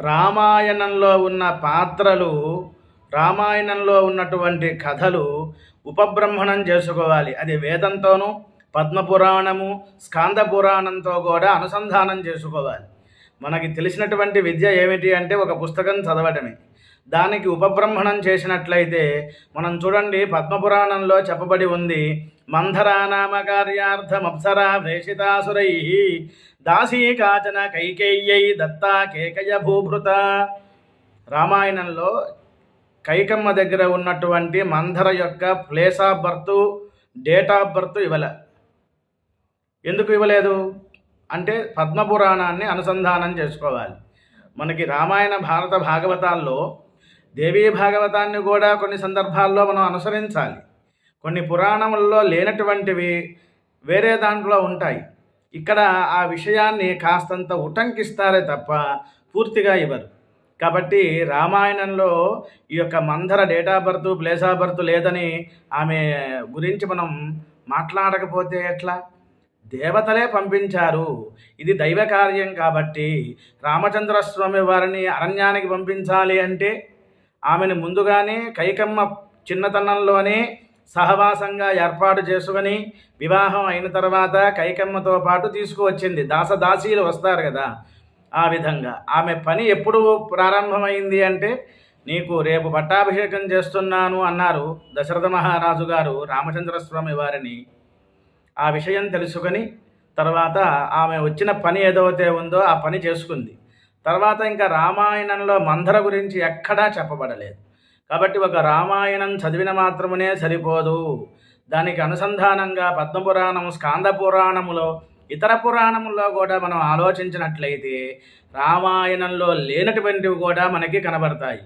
రామాయణంలో ఉన్న పాత్రలు రామాయణంలో ఉన్నటువంటి కథలు ఉపబ్రహ్మణం చేసుకోవాలి. అది వేదంతోనూ పద్మపురాణము స్కాంద పురాణంతో కూడా అనుసంధానం చేసుకోవాలి. మనకి తెలిసినటువంటి విద్య ఏమిటి అంటే ఒక పుస్తకం చదవటమే. దానికి ఉపబ్రహ్మణం చేసినట్లయితే మనం చూడండి పద్మపురాణంలో చెప్పబడి ఉంది మంధరానామ కార్యార్థం అప్సరా ప్రేషితాసురై దాసీ కాచన కైకేయ్యై దత్తా కేకయ భూభృత. రామాయణంలో కైకమ్మ దగ్గర ఉన్నటువంటి మంధర యొక్క place of birth date of birth ఇవ్వలే. ఎందుకు ఇవ్వలేదు? అంటే పద్మపురాణాన్ని అనుసంధానం చేసుకోవాలి. మనకి రామాయణ భారత భాగవతాల్లో దేవీ భాగవతాన్ని కూడా కొన్ని సందర్భాల్లో మనం అనుసరించాలి. కొన్ని పురాణముల్లో లేనటువంటివి వేరే దాంట్లో ఉంటాయి. ఇక్కడ ఆ విషయాన్ని కాస్తంత ఉటంకిస్తారే తప్ప పూర్తిగా ఇవ్వరు. కాబట్టి రామాయణంలో ఈ యొక్క Manthara date of birth place of birth లేదని ఆమె గురించి మనం మాట్లాడకపోతే ఎట్లా? దేవతలే పంపించారు. ఇది దైవ కార్యం కాబట్టి రామచంద్ర స్వామి వారిని అరణ్యానికి పంపించాలి అంటే ఆమెను ముందుగానే కైకమ్మ చిన్నతనంలోనే సహవాసంగా ఏర్పాటు చేసుకొని వివాహం అయిన తర్వాత కైకమ్మతో పాటు తీసుకువచ్చింది. దాసదాసీలు వస్తారు కదా ఆ విధంగా. ఆమె పని ఎప్పుడు ప్రారంభమైంది అంటే నీకు రేపు పట్టాభిషేకం చేస్తున్నాను అన్నారు దశరథ మహారాజు గారు రామచంద్రస్వామి వారిని. ఆ విషయం తెలుసుకొని తర్వాత ఆమె వచ్చిన పని ఏదైతే ఉందో ఆ పని చేసుకుంది. తర్వాత ఇంకా రామాయణంలో మంధర గురించి ఎక్కడా చెప్పబడలేదు. కాబట్టి ఒక రామాయణం చదివిన మాత్రమునే సరిపోదు. దానికి అనుసంధానంగా పద్మపురాణం స్కాంద పురాణములో ఇతర పురాణముల్లో కూడా మనం ఆలోచించినట్లయితే రామాయణంలో లేనటువంటివి కూడా మనకి కనబడతాయి.